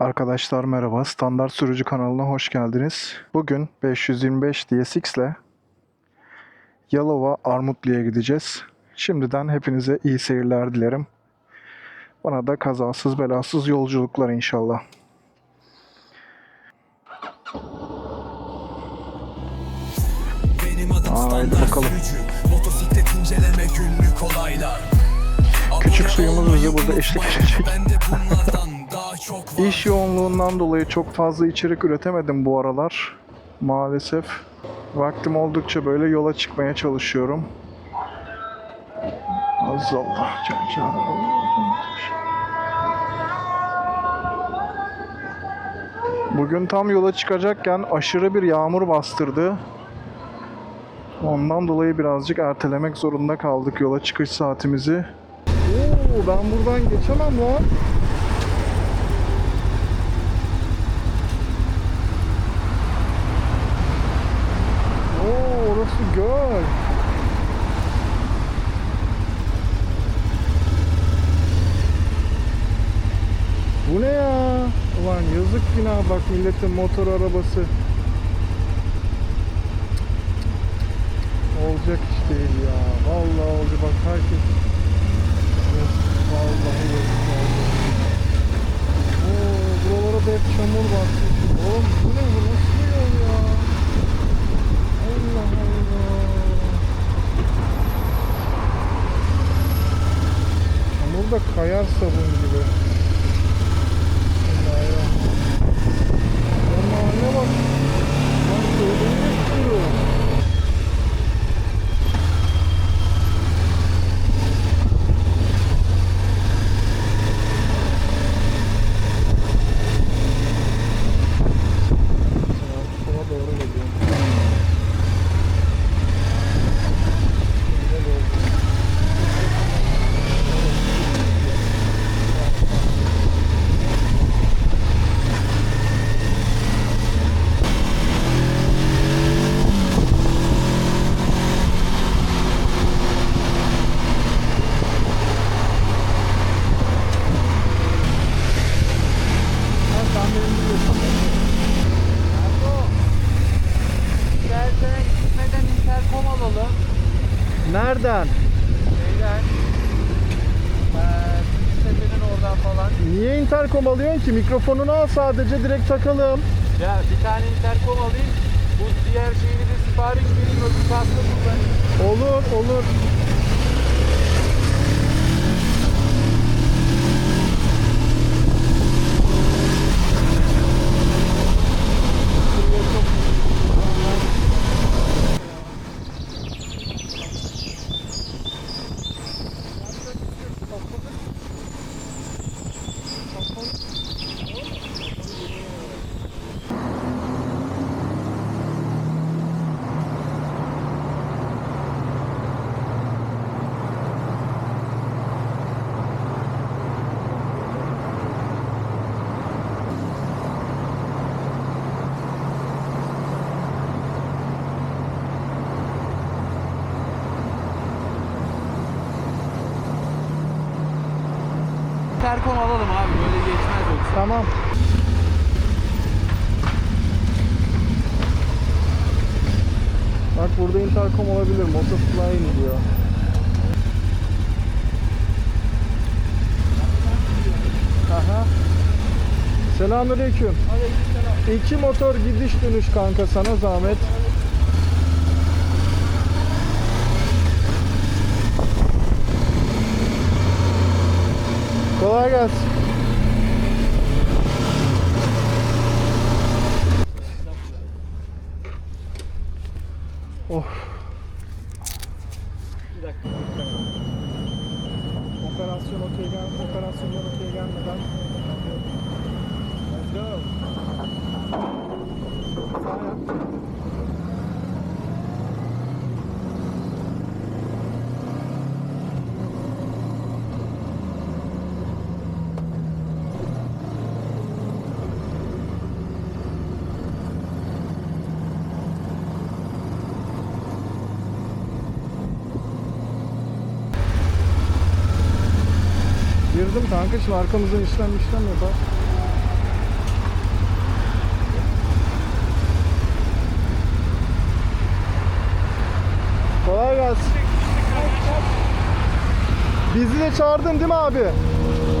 Arkadaşlar merhaba, Standart Sürücü kanalına hoş geldiniz. Bugün 525 DSX ile Yalova Armutlu'ya gideceğiz. Şimdiden hepinize iyi seyirler dilerim. Bana da kazasız belasız yolculuklar inşallah. Benim adım Haydi bakalım. Motosiklet inceleme günlük olaylar Küçük suyumuz bize burada eşlik edecek. İş yoğunluğundan dolayı çok fazla içerik üretemedim bu aralar. Maalesef. Vaktim oldukça böyle yola çıkmaya çalışıyorum. Allah can can. Bugün tam yola çıkacakken aşırı bir yağmur bastırdı. Ondan dolayı birazcık ertelemek zorunda kaldık yola çıkış saatimizi. Oo, ben buradan geçemem lan. Oo, orası göl. Bu ne ya? Ulan yazık günah bak milletin motor arabası. Olacak iş değil ya. Vallahi oldu bak herkes. Vallahi yazık vallahi. Oo, buralara da hep çamur basmış. Oğlum bu ne bu nasıl yol ya? Allah Allah. Çamur da kayar sabun gibi. Lan mahalle bak. Lan köyden geçiyor. Sola doğru geliyor. Şuraya doğru. Ha, sen benim biliyorsun. İsterseniz gitmeden interkom alalım. Nereden? Şeyden. Eee tepenin oradan falan. Alıyorsun ki? Mikrofonunu al sadece direkt takalım. Ya bir tane interkom alayım. Bu diğer şeyini de sipariş vereyim. Öbür kasta kullanayım. Olur, olur. Interkom alalım abi. Böyle geçmez yoksa. Tamam. Bak burada interkom olabilir. Motoflying diyor. Aha. Selamünaleyküm. İki motor gidiş dönüş kanka sana zahmet. Kolay gelsin. kanka şimdi arkamızdan işlem işlem yapar. Kolay gelsin. Bizi de çağırdın değil mi abi?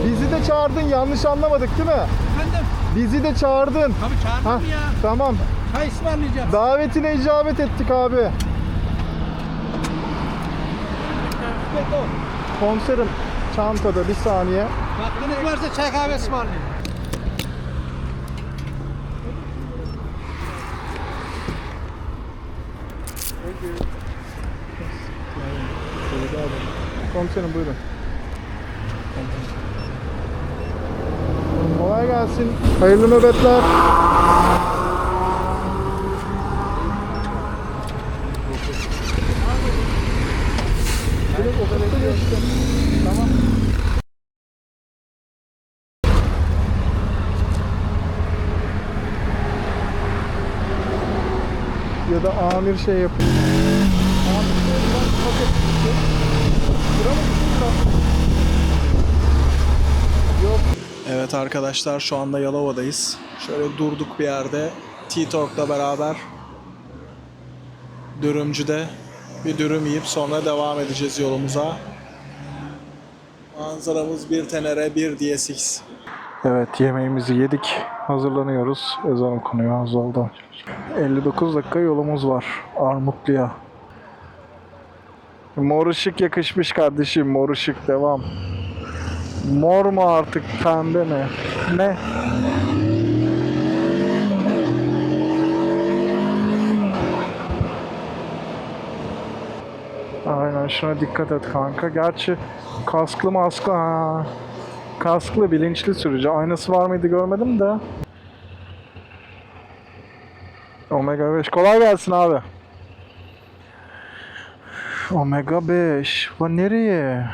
Bizi de çağırdın yanlış anlamadık değil mi? Efendim? Bizi de çağırdın. Tabii çağırdım Hah, ya. Tamam. Çay ısmarlayacağım. Davetine icabet ettik abi. Komiserim çantada bir saniye. Vaktiniz varsa çay kahve ısmarlayın. Komiserim buyurun. Kolay gelsin. Hayırlı nöbetler. Direkt ofiste geçtim. Tamam. Ya da amir şey yapıyor. Evet arkadaşlar şu anda Yalova'dayız. Şöyle durduk bir yerde. T-Talk'la beraber dürümcüde bir dürüm yiyip sonra devam edeceğiz yolumuza. Manzaramız bir tenere bir DSX. Evet yemeğimizi yedik. Hazırlanıyoruz. Ezan okunuyor az oldu. 59 dakika yolumuz var. Armutlu'ya. Mor ışık yakışmış kardeşim. Mor ışık devam. Mor mu artık pembe mi? Ne? Aynen şuna dikkat et kanka. Gerçi kasklı masklı ha. Kasklı bilinçli sürücü. Aynası var mıydı görmedim de. Omega 5. Kolay gelsin abi. Omega 5. Lan nereye?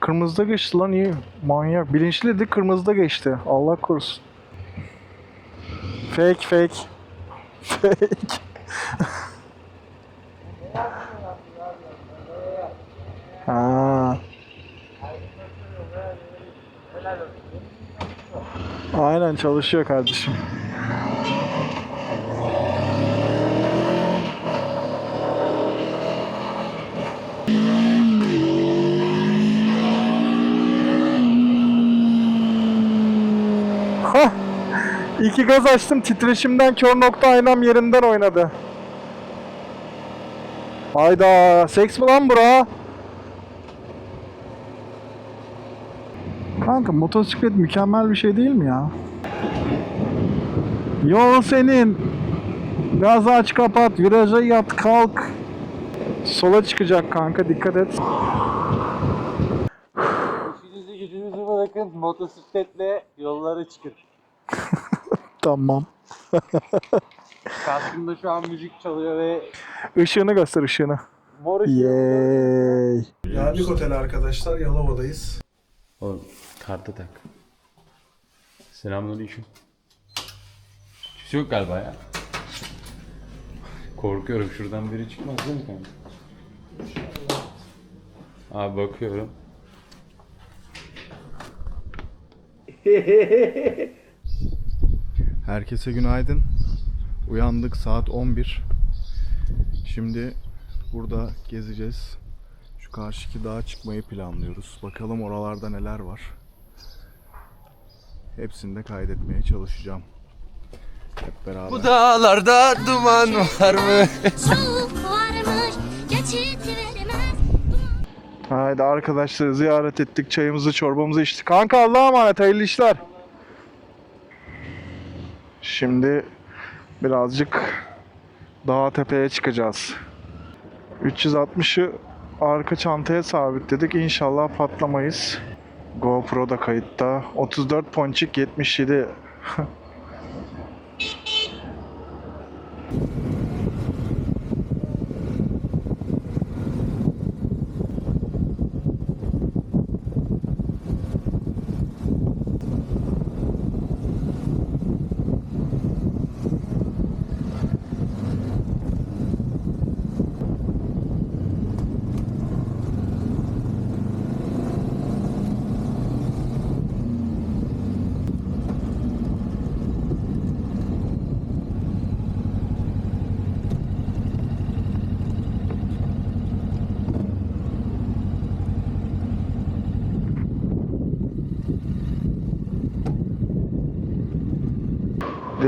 Kırmızıda geçti lan iyi. Manyak. Bilinçliydi kırmızıda geçti. Allah korusun. Fake fake. Fake. ha. Aynen çalışıyor kardeşim. İki gaz açtım titreşimden kör nokta aynam yerinden oynadı. Hayda seks mi lan bura? Kanka motosiklet mükemmel bir şey değil mi ya? Yol senin. Gazı aç kapat, viraja yat kalk. Sola çıkacak kanka dikkat et. İşinizi gücünüzü bırakın. Motosikletle yollara çıkın. Tamam. Kaskımda şu an müzik çalıyor ve Işığını göster ışığını. mor ışığı. Yay. Geldik otele arkadaşlar. Yalova'dayız. Oğlum kartı tak. Selamünaleyküm. Kimse yok galiba ya. Korkuyorum şuradan biri çıkmaz değil mi kanka? Abi bakıyorum. Herkese günaydın. Uyandık saat 11. Şimdi burada gezeceğiz. Şu karşıki dağa çıkmayı planlıyoruz. Bakalım oralarda neler var. Hepsini de kaydetmeye çalışacağım. Hep beraber. Bu dağlarda duman var mı? Soğuk varmış geçit vermez Haydi arkadaşları ziyaret ettik. Çayımızı çorbamızı içtik. Kanka Allah'a emanet. Hayırlı işler. Şimdi birazcık dağa tepeye çıkacağız. 360'ı arka çantaya sabitledik. İnşallah patlamayız. GoPro da kayıtta. 34 ponçik 77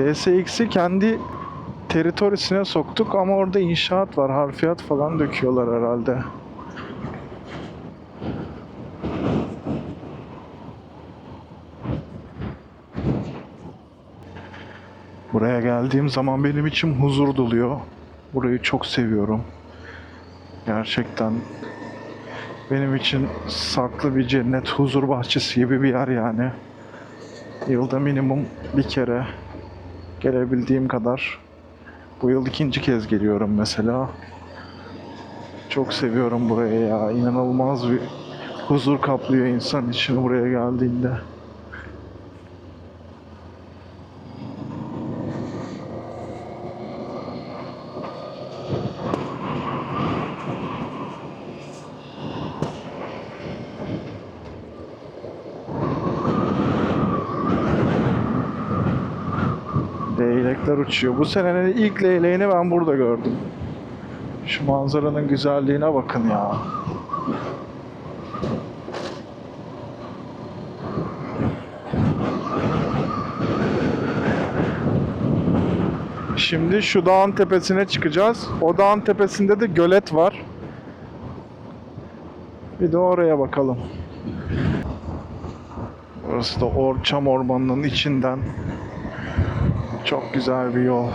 DSX'i kendi teritorisine soktuk ama orada inşaat var. Harfiyat falan döküyorlar herhalde. Buraya geldiğim zaman benim içim huzur doluyor. Burayı çok seviyorum. Gerçekten benim için saklı bir cennet, huzur bahçesi gibi bir yer yani. Yılda minimum bir kere gelebildiğim kadar. Bu yıl ikinci kez geliyorum mesela. Çok seviyorum burayı ya. İnanılmaz bir huzur kaplıyor insan içini buraya geldiğinde. Leylekler uçuyor. Bu senenin ilk leyleğini ben burada gördüm. Şu manzaranın güzelliğine bakın ya. Şimdi şu dağın tepesine çıkacağız. O dağın tepesinde de gölet var. Bir de oraya bakalım. Burası da or çam ormanının içinden çok güzel bir yol.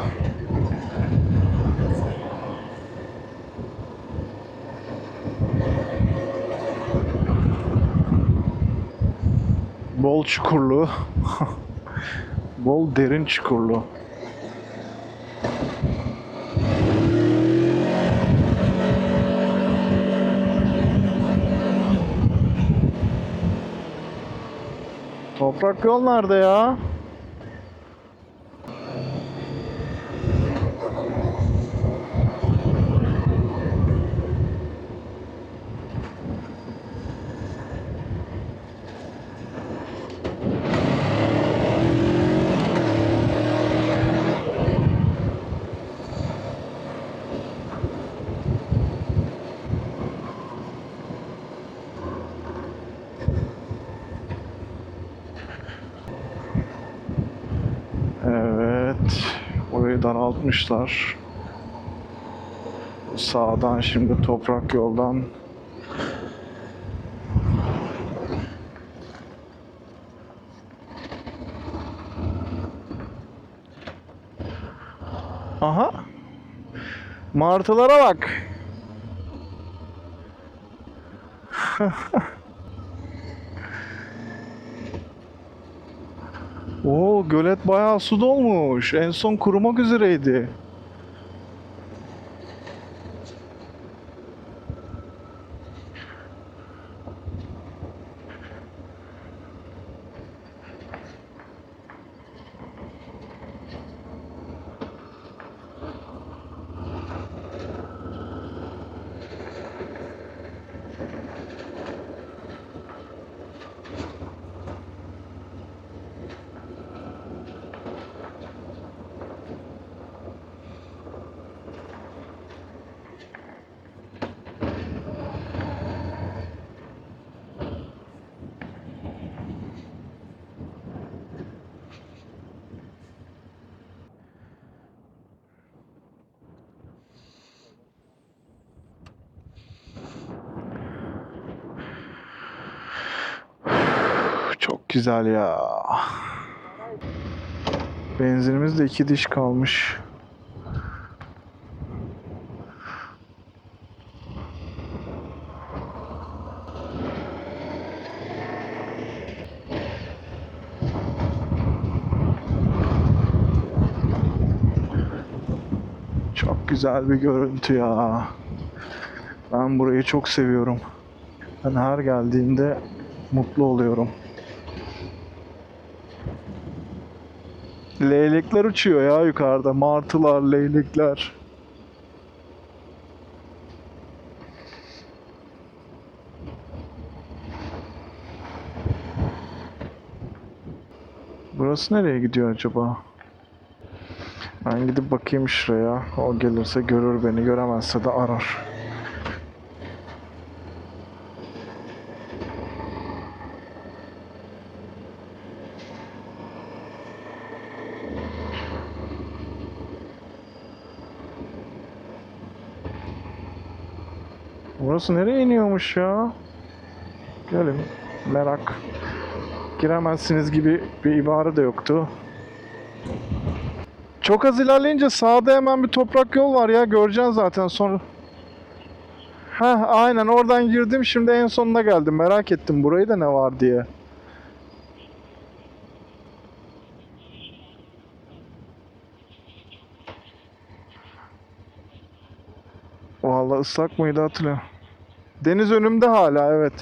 Bol çukurlu. Bol derin çukurlu. Toprak yol nerede ya? Evet. Daraltmışlar. Sağdan şimdi toprak yoldan Aha. Martılara bak. Oo gölet bayağı su dolmuş. En son kurumak üzereydi. Güzel ya. Benzinimiz de iki diş kalmış. Çok güzel bir görüntü ya. Ben burayı çok seviyorum. Ben her geldiğimde mutlu oluyorum. Leylekler uçuyor ya yukarıda. Martılar, leylekler. Burası nereye gidiyor acaba? Ben gidip bakayım şuraya. O gelirse görür beni, göremezse de arar. Burası nereye iniyormuş ya? Gelin. Merak. Giremezsiniz gibi bir ibare de yoktu. Çok az ilerleyince sağda hemen bir toprak yol var ya. Göreceksin zaten sonra. Ha aynen oradan girdim. Şimdi en sonuna geldim. Merak ettim burayı da ne var diye. Vallahi ıslak mıydı hatırlıyorum. Deniz önümde hala evet.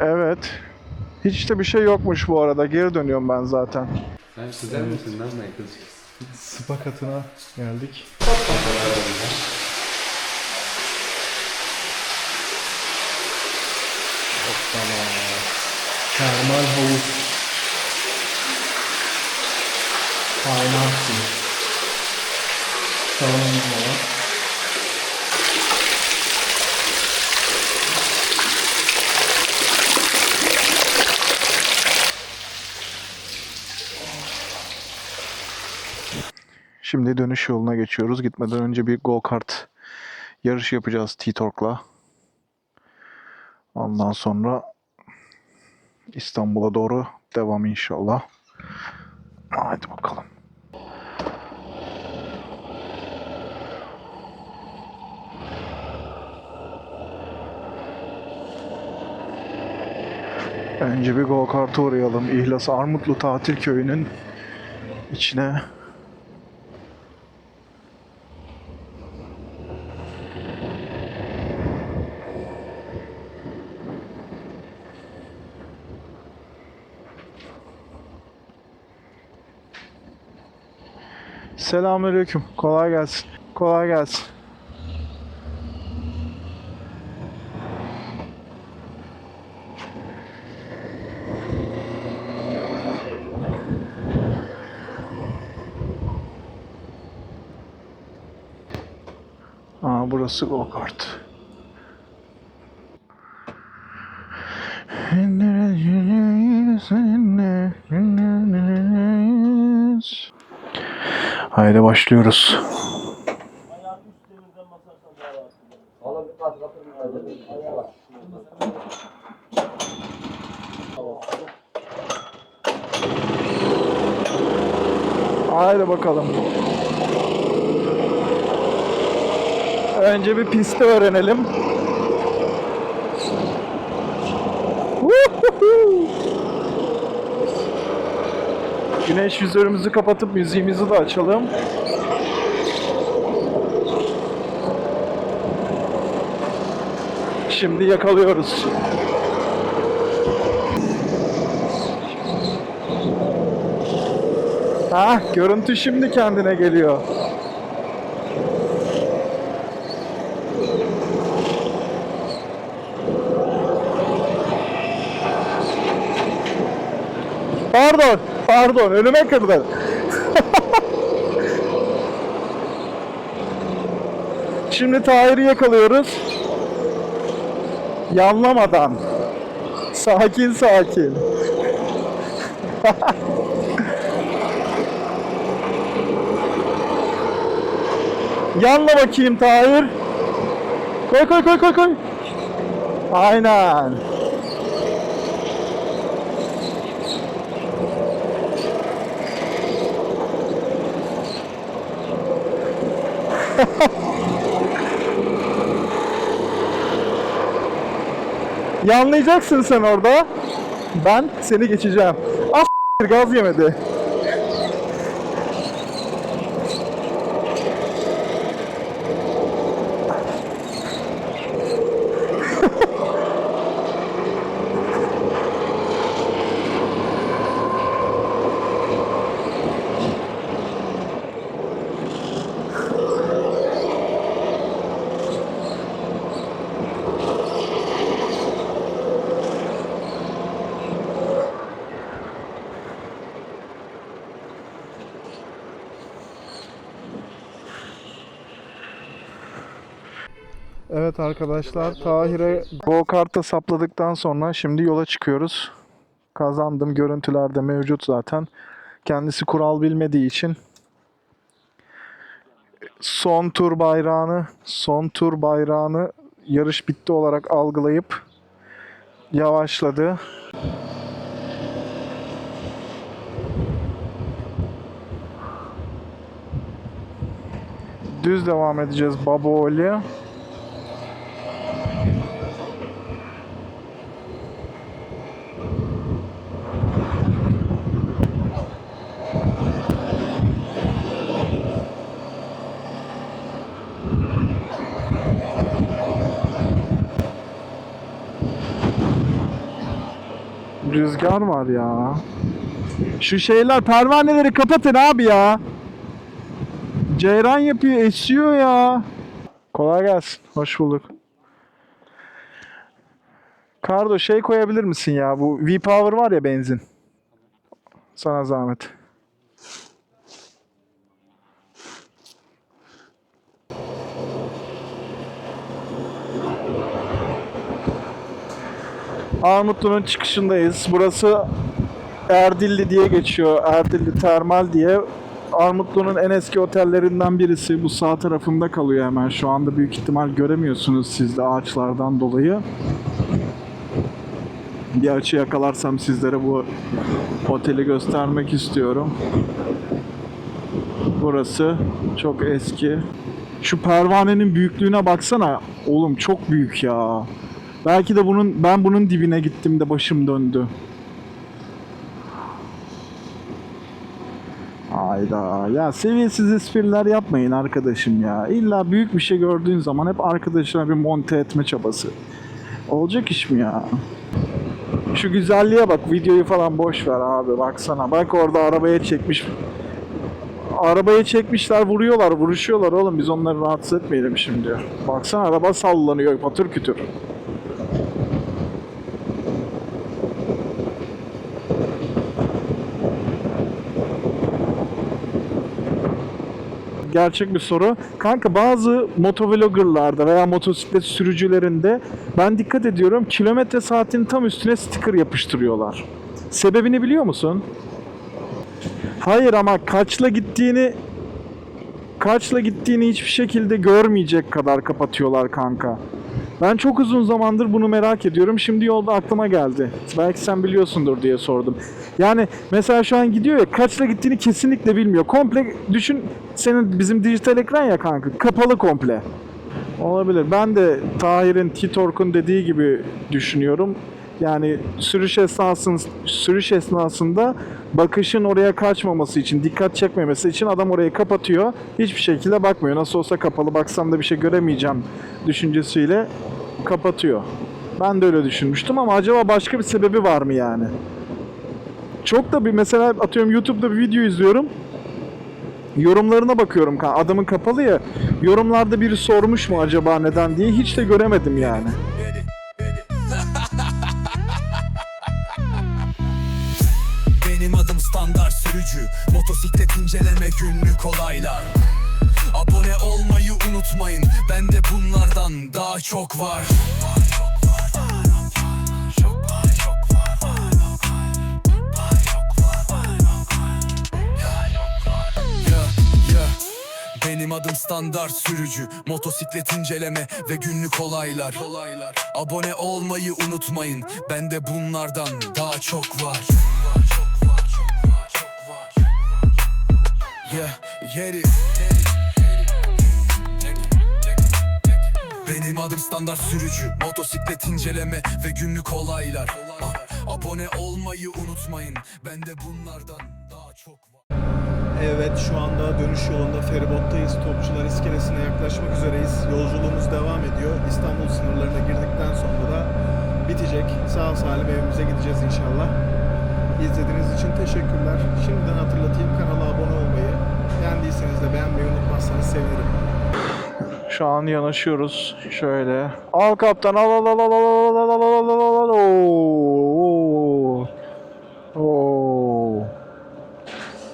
Evet. Hiç de bir şey yokmuş bu arada. Geri dönüyorum ben zaten. Sen güzel misin lan Michael? Spa katına geldik. Hoppala. Termal havuz. Kaynar su. Var. Şimdi dönüş yoluna geçiyoruz. Gitmeden önce bir go-kart yarışı yapacağız T-Torque'la. Ondan sonra İstanbul'a doğru devam inşallah. Hadi bakalım. Önce bir go-kart'a uğrayalım. İhlas Armutlu Tatil Köyü'nün içine Selamünaleyküm. Kolay gelsin. Kolay gelsin. Aa burası go kart. Haydi başlıyoruz. Haydi bakalım. Önce bir pisti öğrenelim. Woohoo! Güneş vizörümüzü kapatıp müziğimizi de açalım. Şimdi yakalıyoruz. Ha, görüntü şimdi kendine geliyor. Pardon, önüme kırdın. Şimdi Tahir'i yakalıyoruz. Yanlamadan. Sakin sakin. Yanla bakayım Tahir. Koy koy koy koy koy. Aynen. Yanlayacaksın sen orada. Ben seni geçeceğim. Ah gaz yemedi. Arkadaşlar Tahir'e go kart'a sapladıktan sonra şimdi yola çıkıyoruz. Kazandım görüntülerde mevcut zaten. Kendisi kural bilmediği için son tur bayrağını, son tur bayrağını yarış bitti olarak algılayıp yavaşladı. Düz devam edeceğiz Babaoli. Rüzgar var ya. Şu şeyler pervaneleri kapatın abi ya. Ceyran yapıyor, esiyor ya. Kolay gelsin. Hoş bulduk. Kardo şey koyabilir misin ya? Bu V-Power var ya benzin. Sana zahmet. Armutlu'nun çıkışındayız. Burası Erdilli diye geçiyor. Erdilli Termal diye. Armutlu'nun en eski otellerinden birisi. Bu sağ tarafımda kalıyor hemen. Şu anda büyük ihtimal göremiyorsunuz siz de ağaçlardan dolayı. Bir açı yakalarsam sizlere bu oteli göstermek istiyorum. Burası çok eski. Şu pervanenin büyüklüğüne baksana. Oğlum çok büyük ya. Belki de bunun ben bunun dibine gittim de başım döndü. Hayda. Ya seviyesiz espriler yapmayın arkadaşım ya. İlla büyük bir şey gördüğün zaman hep arkadaşına bir monte etme çabası. Olacak iş mi ya? Şu güzelliğe bak. Videoyu falan boş ver abi. Baksana. Bak orada arabaya çekmiş. Arabaya çekmişler vuruyorlar vuruşuyorlar oğlum biz onları rahatsız etmeyelim şimdi. Baksana araba sallanıyor patır kütür. Gerçek bir soru. Kanka bazı motovloggerlarda veya motosiklet sürücülerinde ben dikkat ediyorum kilometre saatin tam üstüne sticker yapıştırıyorlar. Sebebini biliyor musun? Hayır ama kaçla gittiğini kaçla gittiğini hiçbir şekilde görmeyecek kadar kapatıyorlar kanka. Ben çok uzun zamandır bunu merak ediyorum. Şimdi yolda aklıma geldi. Belki sen biliyorsundur diye sordum. Yani mesela şu an gidiyor ya kaçla gittiğini kesinlikle bilmiyor. Komple düşün senin bizim dijital ekran ya kanka. Kapalı komple. Olabilir. Ben de Tahir'in T-Tork'un dediği gibi düşünüyorum. Yani sürüş esnasında, sürüş esnasında bakışın oraya kaçmaması için, dikkat çekmemesi için adam orayı kapatıyor. Hiçbir şekilde bakmıyor. Nasıl olsa kapalı baksam da bir şey göremeyeceğim düşüncesiyle kapatıyor. Ben de öyle düşünmüştüm ama acaba başka bir sebebi var mı yani? Çok da bir mesela atıyorum YouTube'da bir video izliyorum. Yorumlarına bakıyorum. Adamın kapalı ya. Yorumlarda biri sormuş mu acaba neden diye hiç de göremedim yani. Sürücü Motosiklet inceleme günlük olaylar. Abone olmayı unutmayın Bende bunlardan daha çok var. Benim adım standart sürücü Motosiklet inceleme ve günlük olaylar. Abone olmayı unutmayın Bende bunlardan daha çok var Yeah, yeri Benim adım standart sürücü Motosiklet inceleme ve günlük olaylar Ah, Abone olmayı unutmayın Bende bunlardan daha çok var Evet şu anda dönüş yolunda feribottayız. Topçular iskelesine yaklaşmak üzereyiz. Yolculuğumuz devam ediyor. İstanbul sınırlarına girdikten sonra da bitecek. Sağ salim evimize gideceğiz inşallah. İzlediğiniz için teşekkürler. Şimdiden hatırlatayım kanala abone olmayı. Beğendiyseniz de beğenmeyi unutmazsanız sevinirim. Şu an yanaşıyoruz. Şöyle. Al kaptan al al al al al al al al al al al Oo. Oo.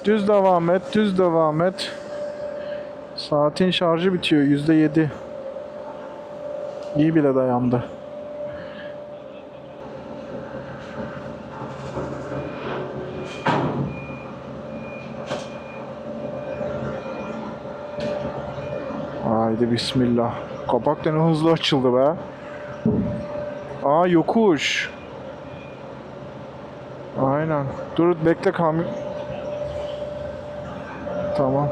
Düz devam et, düz devam et. Saatin şarjı bitiyor yüzde yedi. İyi bile dayandı. Haydi bismillah. Kapak da ne hızlı açıldı be. Aa yokuş. Aynen. Dur bekle kamyon. Tamam.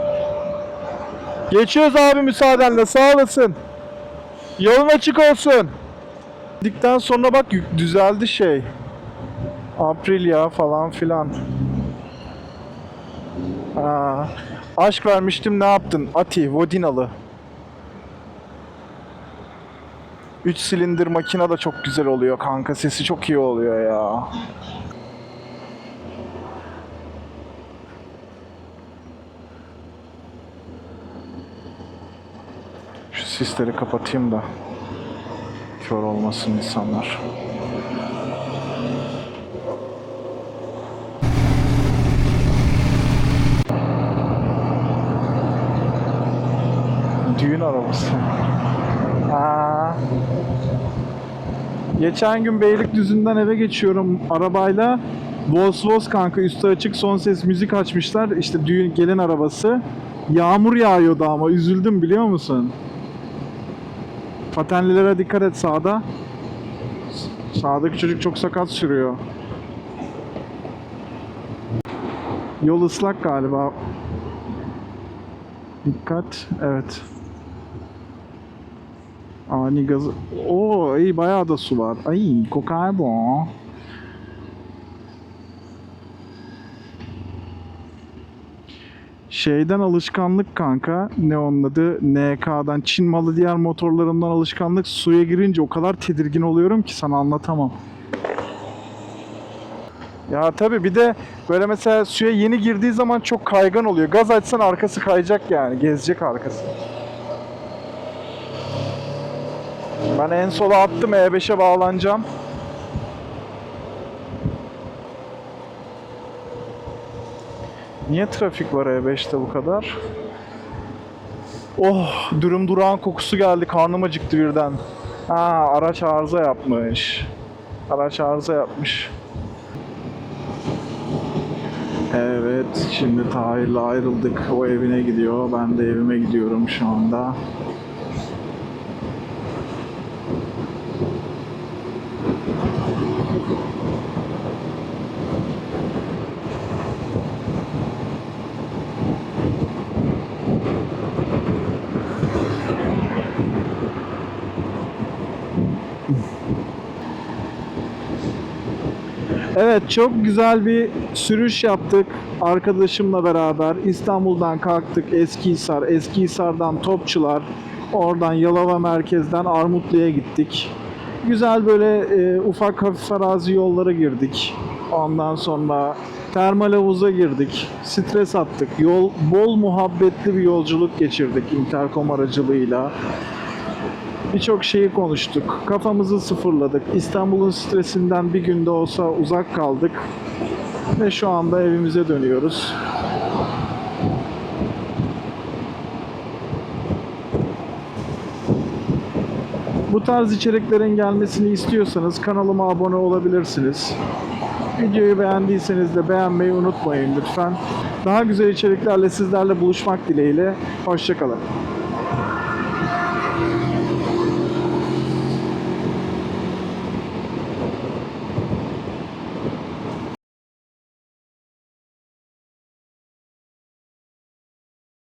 Geçiyoruz abi müsaadenle sağ olasın. Yolun açık olsun. Dikten sonra bak düzeldi şey. Aprilia falan filan. Aa, aşk vermiştim ne yaptın? Ati, Vodinalı. 3 silindir makine de çok güzel oluyor kanka. Sesi çok iyi oluyor ya. Şu sisleri kapatayım da kör olmasın insanlar. Düğün arabası. Aa. Geçen gün Beylikdüzü'nden eve geçiyorum arabayla. Vos Vos kanka üstü açık son ses müzik açmışlar. İşte düğün gelin arabası. Yağmur yağıyordu ama üzüldüm biliyor musun? Patenlilere dikkat et sağda. Sağdaki çocuk çok sakat sürüyor. Yol ıslak galiba. Dikkat. Evet. Ani gazı. Oo iyi bayağı da su var. Ay kokar bu. Şeyden alışkanlık kanka. Ne onun adı? NK'dan. Çin malı diğer motorlarımdan alışkanlık. Suya girince o kadar tedirgin oluyorum ki sana anlatamam. Ya tabi bir de böyle mesela suya yeni girdiği zaman çok kaygan oluyor. Gaz açsan arkası kayacak yani. Gezecek arkası. Ben en sola attım E5'e bağlanacağım. Niye trafik var E5'te bu kadar? Oh, dürüm durağın kokusu geldi. Karnım acıktı birden. Ha, araç arıza yapmış. Araç arıza yapmış. Evet, şimdi Tahir'le ayrıldık. O evine gidiyor. Ben de evime gidiyorum şu anda. Evet çok güzel bir sürüş yaptık arkadaşımla beraber. İstanbul'dan kalktık Eskihisar, Eskihisar'dan Topçular, oradan Yalova merkezden Armutlu'ya gittik. Güzel böyle e, ufak hafif arazi yollara girdik. Ondan sonra termal havuza girdik. Stres attık. Yol bol muhabbetli bir yolculuk geçirdik interkom aracılığıyla. Birçok şeyi konuştuk. Kafamızı sıfırladık. İstanbul'un stresinden bir günde olsa uzak kaldık. Ve şu anda evimize dönüyoruz. Bu tarz içeriklerin gelmesini istiyorsanız kanalıma abone olabilirsiniz. Videoyu beğendiyseniz de beğenmeyi unutmayın lütfen. Daha güzel içeriklerle sizlerle buluşmak dileğiyle. Hoşçakalın.